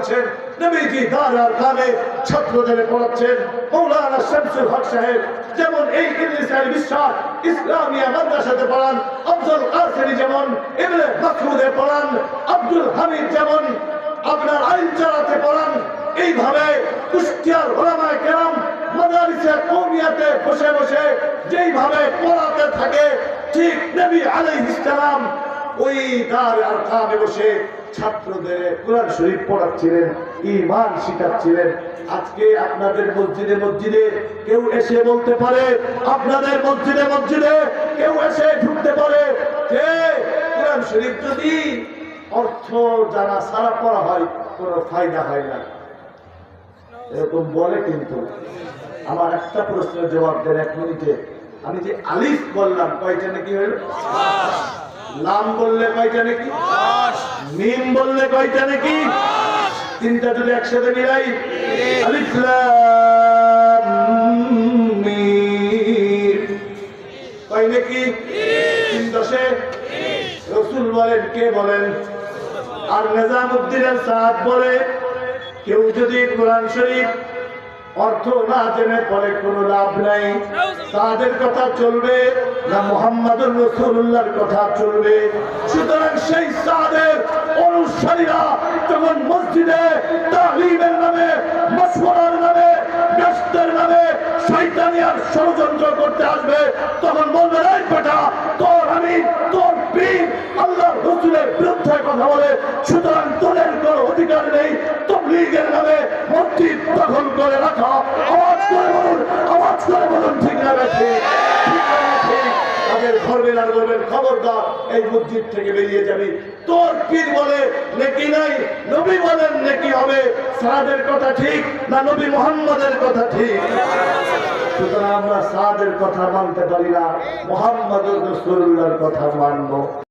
চলছেন নবীজি দারার কালে ছাত্রদের পড়াচ্ছেন। মৌলানা শামসুল হক সাহেব, যেমন এই ইংলিশ আলী বিশ্বাস ইসলামিয়া মাদ্রাসাতে পড়ান। আব্দুল কাসেরি যেমন, ইবনে মাসউদে পড়ান। আব্দুল হামিদ যেমন, আপনার আইন চালাতে পড়ান। এইভাবে কুষ্টিয়ার ওলামায়ে কেরাম মাদারিসে কৌমিয়াতে বসে বসে যেইভাবে পড়াতে থাকে, ঠিক নবী আলাইহিস সালাম ওই দার আর কামে বসে ছাত্রদের কোরআন শরীফ পড়াচ্ছিলেন ইমান শিখাচ্ছিলেন। আজকে আপনাদের মসজিদে মসজিদে কেউ এসে বলতে পারে, আপনাদের মসজিদে মসজিদে কেউ এসে ঢুকতে পারে যে কোরআন শরীফ যদি অর্থ জানা সারা পড়া হয়, কোনো ফায়দা হয় না। এরকম বলে কিন্তু। আমার একটা প্রশ্নের জবাব দেন এক মিনিটে। আমি যে আলিফ বললাম কয়টা নাকি হইল লাম বললে কয়টা নাকি? মিম বললে কয়টা নাকি? তিনটা যদি একসাথে মিলাই কয় নাকি? তিন দশে? রসুল বলেন কে বলেন? আর নিজামুদ্দিনের সাদ বলে কেউ যদি কোরআন শরীফ অর্থ না জেনে পরে কোনো লাভ নাই। তাদের কথা চলবে না মোহাম্মদুর রসুল্লাহর কথা চলবে। সুতরাং সেই সাদের অনুসারীরা যখন মসজিদে তালিমের নামে, মশওয়ারার নামে, ব্যস্তের নামে শৈতানিয়ার ষড়যন্ত্র করতে আসবে, তখন বলবে, এই বেটা, তোর আমি, তোর পীর আল্লাহ রসুলের বিরুদ্ধে কথা বলে, সুতরাং তোদের কোনো অধিকার নেই তবলিগের নামে ধরবেন আর বলবেন, খবরদার, এই মসজিদ থেকে বেরিয়ে যাবি। তোর পীর বলে, নেকি নাই? নবী বলেন, নেকি হবে। সাদের কথা ঠিক না নবী মোহাম্মদের কথা ঠিক? সুতরাং আমরা সাদের কথা মানতে পারি না মোহাম্মদ রসুল্লাহর কথা মানবো।